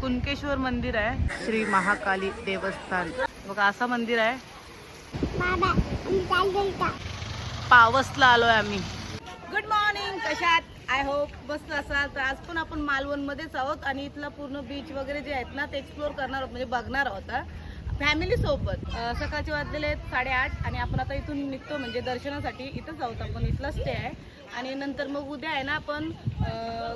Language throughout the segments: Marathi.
कुणकेश्वर मंदिर आहे. श्री महाकाली देवस्थान. बघा असं मंदिर आहे. पावसला आलोय आम्ही. गुड मॉर्निंग कशात आय होप मस्त असाल. तर आज पण आपण मालवणमध्येच आहोत आणि इथला पूर्ण बीच वगैरे जे आहेत ना ते एक्सप्लोर करणार आहोत म्हणजे बघणार आहोत फॅमिली सोबत. सकाळचे वाजलेले आहेत साडेआठ आणि आपण आता इथून निघतो म्हणजे दर्शनासाठी इथंच आहोत आपण. इथला स्टे आहे. आणि नंतर मग उद्या आहे ना आपण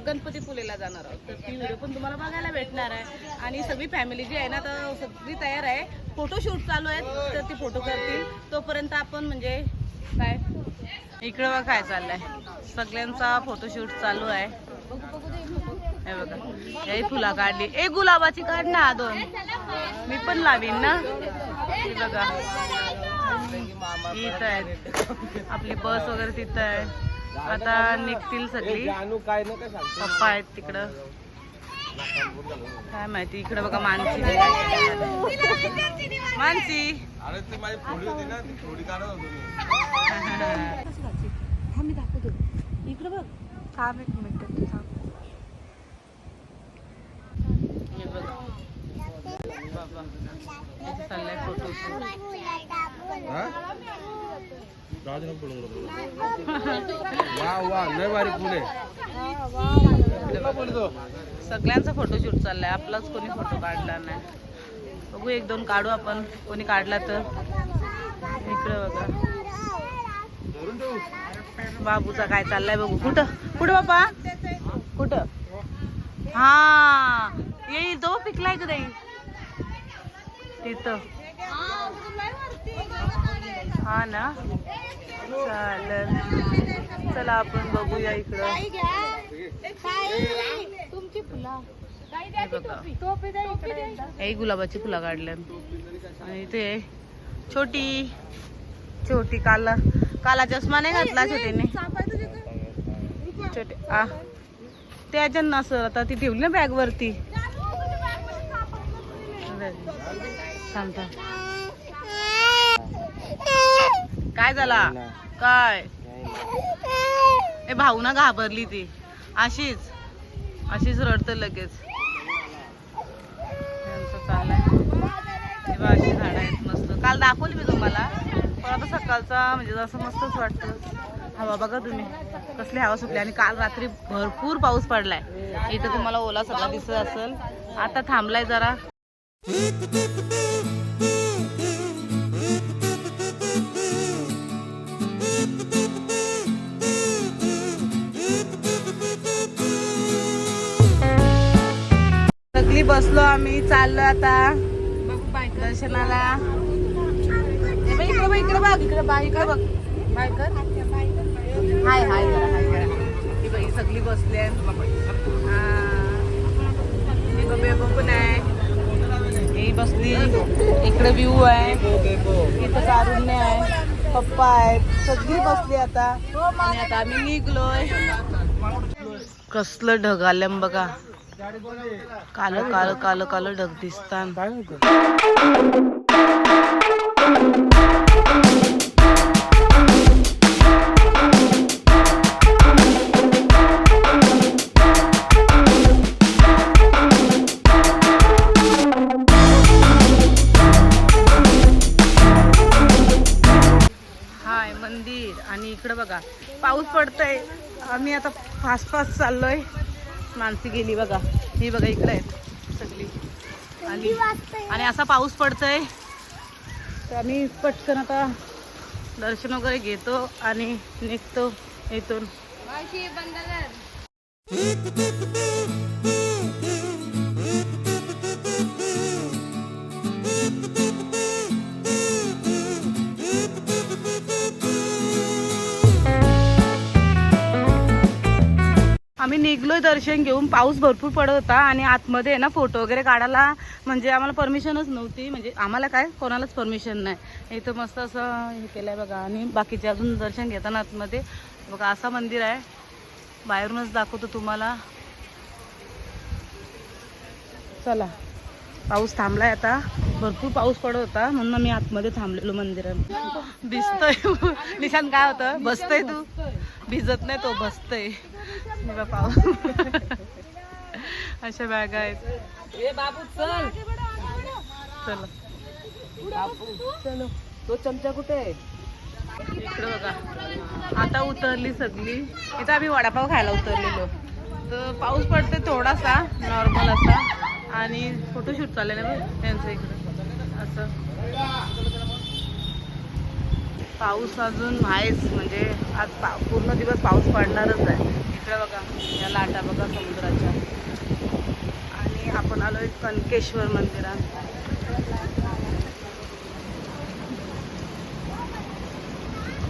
गणपती पुलेला जाणार आहोत. तर ती व्हिडिओ पण तुम्हाला बघायला भेटणार आहे. आणि सगळी फॅमिली जी आहे ना तर सगळी तयार आहे. फोटोशूट चालू आहेत तर ती फोटो करतील. तोपर्यंत आपण म्हणजे काय? इकडं बघ काय चाललंय. सगळ्यांचा फोटोशूट चालू आहे. हे बघा. हे फुला काढली. ए गुलाबाची काढ ना दोन. मी पण लावीन ना. हे बघा. इथं आहेत. आपली बस वगैरे तिथं आहे. आता निघतील सगळी. पप्पा आहेत तिकडं. काय माहिती इकडं बघा मानसी. मानसी. इकडे बघ. थांब एक मिनिट थांब. चाललाय फोटो वा वा लय भारी आहे सगळ्यांचा फोटोशूट चाललाय. आपलाच कोणी फोटो काढला नाही. बघू एक दोन काढू आपण. कोणी काढला तर. इकडं बघा. बाबूचा काय चाललाय बघू. कुठं? कुठं बाबा कुठं? हा. येईल तो पिकलाय का नाही? तिथं. हा ना? चालेल. चला आपण बघूया इकडं. हे गुलाबाची फुलं काढल्या आणि इथे छोटी छोटी काला काला चष्मा नाही घातला छोटीने. छोटे आ. त्याच्या नसं आता ती ठेवली ना बॅग. वरती थांब थांब. काय झाला? काय? ए भाऊ ना घाबरली ती. अशीच अशीच रडत लगेच. हे अशी झाडं आहेत मस्त. काल दाखवली मी तुम्हाला. पण आता सकाळचा म्हणजे जसं मस्तच वाटतं. हवा बघा तुम्ही. कसली हवा सुटली. आणि काल रात्री भरपूर पाऊस पडलाय. इथं तुम्हाला ओला सगळा दिसत असेल. आता थांबलाय जरा. सगळी बसलो आम्ही चाललो आता दर्शनाला. हे बघ, इकडे बघ इकडे बघ इकडे बघ इकडे बघ. बाय कर. हाय हाय करा हाय करा ही बघ ही सगळी बसली आहे हा. ही बघ बेबो पण आहे. ही बसली. इकडे व्ह्यू आहे. इथं कारुण्य आहे. पप्पा आहेत. सगळी बसली आता. आणि आता आम्ही निघलोय. कसलं ढग आलं बघा. काल काल काल काल ढग दिसतान. मंदिर. आणि इकडं बघा पाऊस पडतोय. आम्ही आता फास्ट फास्ट चाललोय. मानसी गेली बघा. ही बघा इकडे आहेत सगळी. आणि आणि असा पाऊस पडतोय. तर आम्ही पटकन आता दर्शन वगैरे घेतो आणि निघतो इथून. आम्ही निघलोय दर्शन घेऊन पाऊस भरपूर पडत होता आणि आतमध्ये ना फोटो वगैरे काढायला म्हणजे आम्हाला परमिशनच नव्हती. म्हणजे आम्हाला काय? कोणालाच परमिशन नाही. इथं मस्त असं हे केलंय बघा. आणि बाकीचे अजून दर्शन घेताना आतमध्ये. बघा असा मंदिर आहे. बाहेरूनच दाखवतो तुम्हाला. चला. पाऊस थांबलाय आता. भरपूर पाऊस पडत होता. म्हणून मी आतमध्ये थांबलेलो मंदिरात. भिजतोय निशांत काय होतं? बसतोय तू? भिजत नाही तो बसतोय. बघा पाऊस अशा बॅगा आहेत. ए बाबू चल. चला. चलो. तो चमचा कुठे आहे? इकडे बघा. आता उतरली सगळी. इथं आम्ही वडापाव खायला उतरलेलो. तर पाऊस पडते थोडासा नॉर्मल असा. आणि फोटोशूट चाललेलं बघ त्यांचं इकडं. असं. पाऊस अजून आहेच म्हणजे आज पा पूर्ण दिवस पाऊस पडणारच आहे. इकडे बघा या लाटा बघा समुद्राच्या. आणि आपण आलोय कनकेश्वर मंदिरात.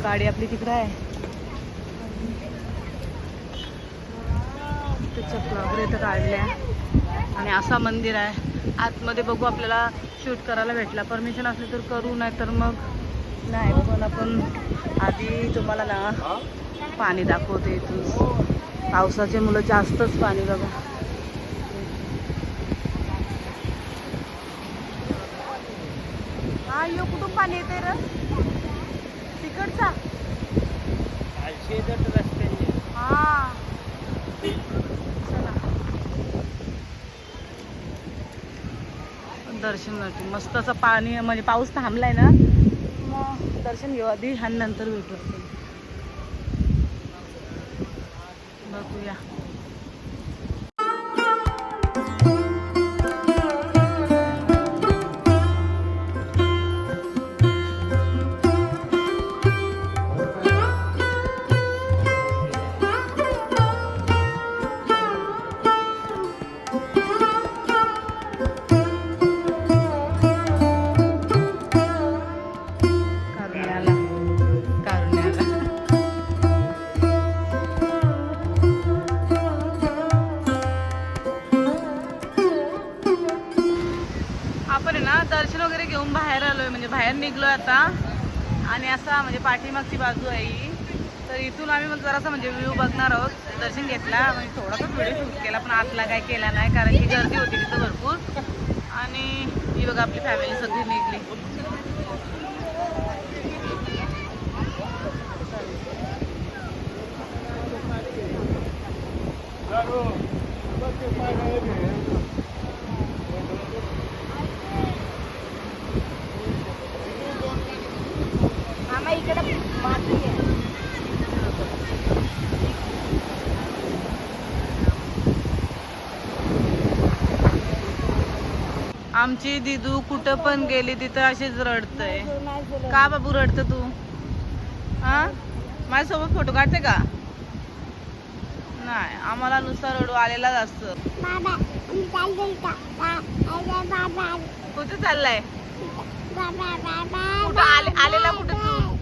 गाडी आपली तिकडं आहे. चपला वगैरे इथं काढल्या. आणि असा मंदिर आहे. आतमध्ये बघू आपल्याला शूट करायला भेटला. परमिशन असली तर करू नाही तर मग नाही पण आपण आधी तुम्हाला ना पाणी दाखवते इथून. पावसाचे मुलं जास्तच पाणी बघा. हा यो कुठून पाणी येते र? तिकडचा. हा. चला. दर्शन मस्त असं पाणी म्हणजे पाऊस थांबलाय ना मग दर्शन घेऊ. आधी आणि नंतर भेटू. आपण बघूया. जरासं म्हणजे व्ह्यू बघणार आहोत. दर्शन घेतला म्हणजे थोडासा व्हिडिओ शूट केला पण आतला काय केला नाही कारण की गर्दी होती तिथं भरपूर. आणि ही बघा आपली फॅमिली सगळी निघली. मामा इकडे आमची दिदू कुठं पण गेली तिथं अशीच रडतय. का बाबू रडत तू? हा माझ्यासोबत फोटो काढते का? नाही आम्हाला नुसता रडू आलेलाच असतं. कुठे चाललाय? कुठं आले आलेला कुठं तू?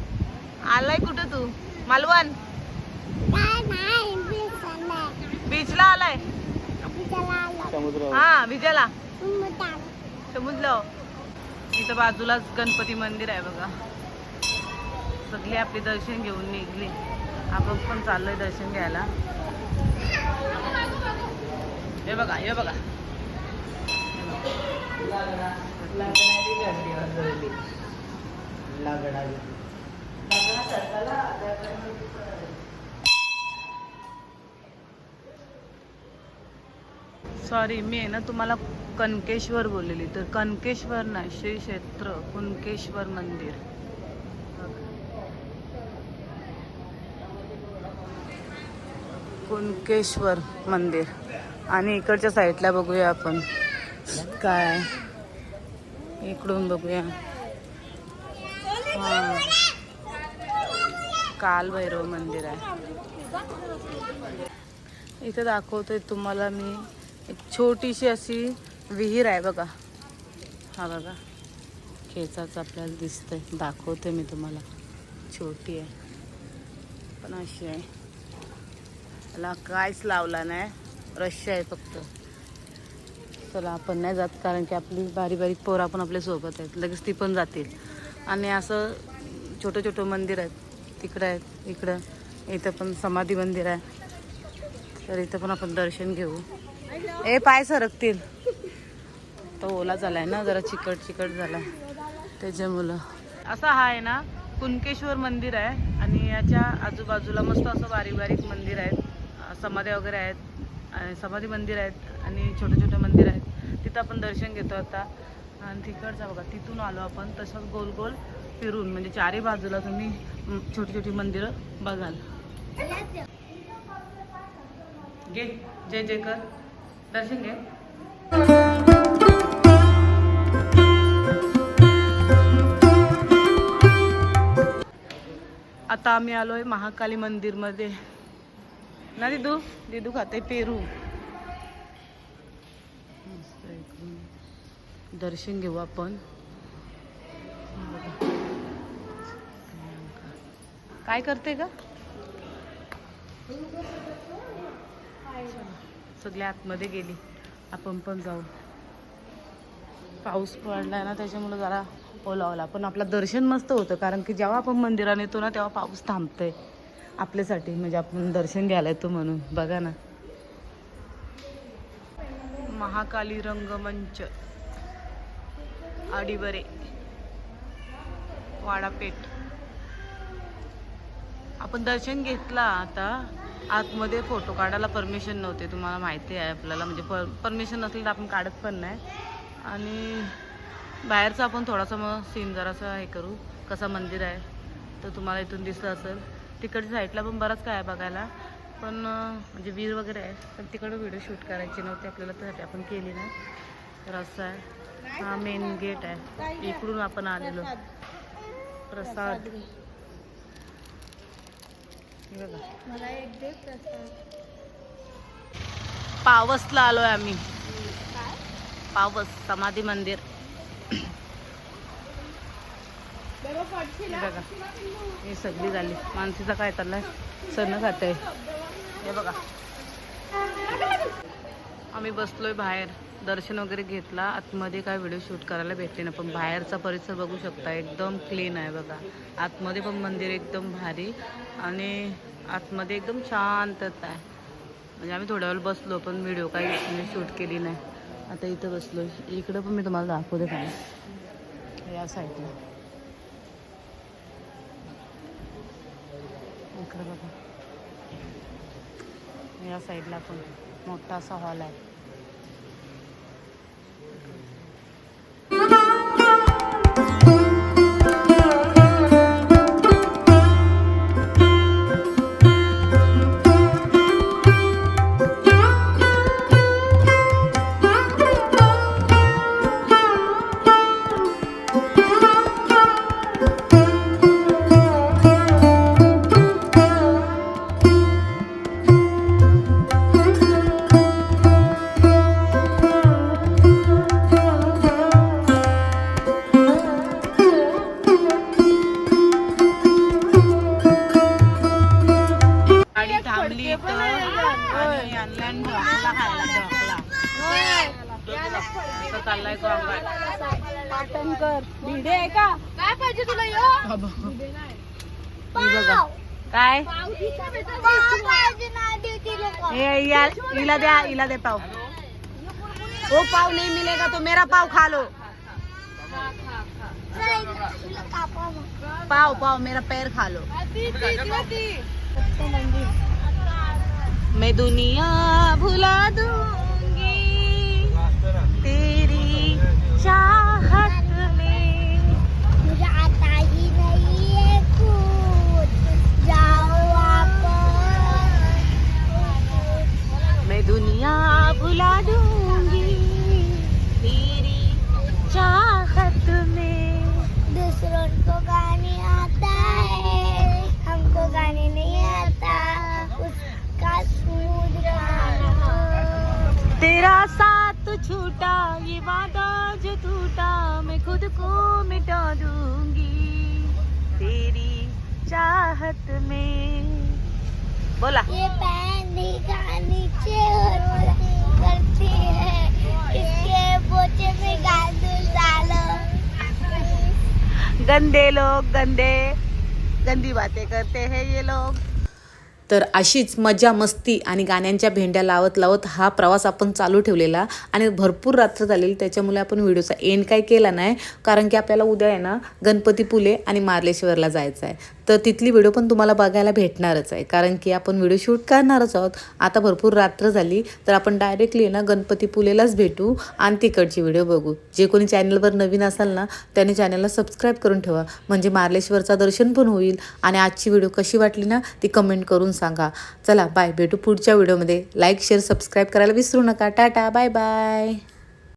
आलाय कुठं तू? मालवण? बीचला आलाय? हा विजयला समजलं इथं बाजूलाच गणपती मंदिर आहे बघा. सगळी आपली दर्शन घेऊन निघली. आपण पण चाललोय दर्शन घ्यायला. हे बघा हे बघा. सॉरी मी आहे ना तुम्हाला कनकेश्वर बोललेली. तर कनकेश्वर ना श्री क्षेत्र कुणकेश्वर मंदिर. कुणकेश्वर मंदिर. आणि इकडच्या साईडला बघूया आपण. काय? इकडून बघूया. हां. कालभैरव मंदिर आहे. इथे दाखवते तुम्हाला मी. एक छोटीशी अशी विहीर आहे बघा. हा बघा. खेचाच आपल्याला दिसतंय. दाखवते मी तुम्हाला. छोटी आहे. पण अशी आहे. त्याला कायच लावला नाही. रश आहे फक्त. चला आपण नाही जात कारण की आपली बारी बारीक पोरं पण आपल्यासोबत आहेत. लगेच ती पण जातील. आणि असं छोटं छोटं मंदिर आहेत. तिकडं आहेत. इकडं. इथं पण समाधी मंदिर आहे. तर इथं पण आपण दर्शन घेऊ. ए पाय सरकतील. तो ओला झालाय ना जरा चिकट चिकट झालाय त्याच्यामुळं. असा हा आहे ना कुणकेश्वर मंदिर आहे आणि याच्या आजूबाजूला मस्त असं बारीक बारीक मंदिर आहेत. समाध्या वगैरे आहेत. आणि समाधी मंदिर आहेत आणि छोटे छोटे मंदिर आहेत. तिथं आपण दर्शन घेतो आता. आणि तिकडचा बघा तिथून आलो आपण तसंच गोल गोल फिरून. म्हणजे चारही बाजूला तुम्ही छोटी छोटी मंदिरं बघाल. घे जय जय कर दर्शन घे आता आम्ही आलोय महाकाली मंदिरमध्ये. ना दिदू? दिदू खाते पेरू. दर्शन घेऊ आपण. काय करते का सगळ्या आतमध्ये गेली. आपण पण जाऊ. पाऊस पडलाय ना त्याच्यामुळे जरा ओलावला. पण आपलं दर्शन मस्त होतं कारण की जेव्हा आपण मंदिरात येतो ना तेव्हा पाऊस थांबतोय आपल्यासाठी. म्हणजे आपण दर्शन घ्यायला येतो म्हणून. बघा ना. महाकाली रंगमंच. आडिवरे वाडापेठ. आपण दर्शन घेतला आता. आतमध्ये फोटो काढायला परमिशन नव्हते तुम्हाला माहिती आहे आपल्याला. म्हणजे पर परमिशन नसली तर आपण काढत पण नाही. आणि बाहेरचा आपण थोडासा मग सीन जरासा हे करू. कसा मंदिर आहे तर तुम्हाला इथून दिसलं असेल. तिकडच्या साईडला पण बरंच काय आहे बघायला. पण म्हणजे विहीर वगैरे आहे. पण तिकडं व्हिडिओ शूट करायची नव्हती आपल्याला त्यासाठी आपण केली नाही तर असं आहे. हा मेन गेट आहे. इकडून आपण आलेलो. प्रसाद. पावसला आलोय आम्ही. पावस समाधी मंदिर. हे बघा. हे सगळी झाली. मानसीचा काय चाललाय? सण खात आहे हे बघा. आम्ही बसलोय बाहेर. दर्शन वगैरे घेतला. आतमध्ये काय व्हिडिओ शूट करायला भेटले ना पण बाहेरचा परिसर बघू शकता. एकदम क्लीन आहे बघा. आतमध्ये पण मंदिर एकदम भारी. आणि आतमध्ये एकदम शांतता आहे. म्हणजे आम्ही थोड्या वेळ बसलो पण व्हिडिओ काही म्हणजे शूट केली नाही. आता इथं बसलो. इकडं पण मी तुम्हाला दाखवते काय या साईडला इकडं बघा. या साईडला पण. मोठा असा हॉल आहे. बघा. काय? हे या द्या इला दे पाव. वो पाव नहीं मिलेगा तो? मेरा पाव खा लो. पाव पाव मेरा पैर खा लो. मैं दुनिया भुला दूंगी तेरी चाहत चाहत में. बोला. ये का नीचे होती करती है इसके पोचे में गादू डालो गंदे लोग गंदे गंदी बातें करते हैं ये लोग. तर अशीच मजा मस्ती आणि गाण्यांच्या भेंड्या लावत लावत हा प्रवास आपण चालू ठेवलेला आणि भरपूर रात्र झालेली. त्याच्यामुळे आपण व्हिडिओचा एंड काय केला नाही. कारण की आपल्याला उद्या आहे ना गणपतीपुले आणि मार्लेश्वरला जायचं आहे. तर तिथली व्हिडिओ पण तुम्हाला बघायला भेटणारच आहे. कारण की आपण व्हिडिओ शूट करणारच आहोत. आता भरपूर रात्र झाली. तर आपण डायरेक्टली ना गणपतीपुलेलाच भेटू आणि तिकडची व्हिडिओ बघू. जे कोणी चॅनलवर नवीन असाल ना त्याने चॅनलला सबस्क्राईब करून ठेवा. म्हणजे मार्लेश्वरचा दर्शन पण होईल. आणि आजची व्हिडिओ कशी वाटली ना ती कमेंट करून सांगा. चला बाय भेटू पुढच्या व्हिडिओमध्ये लाईक शेअर सबस्क्राईब करायला विसरू नका. Tata bye bye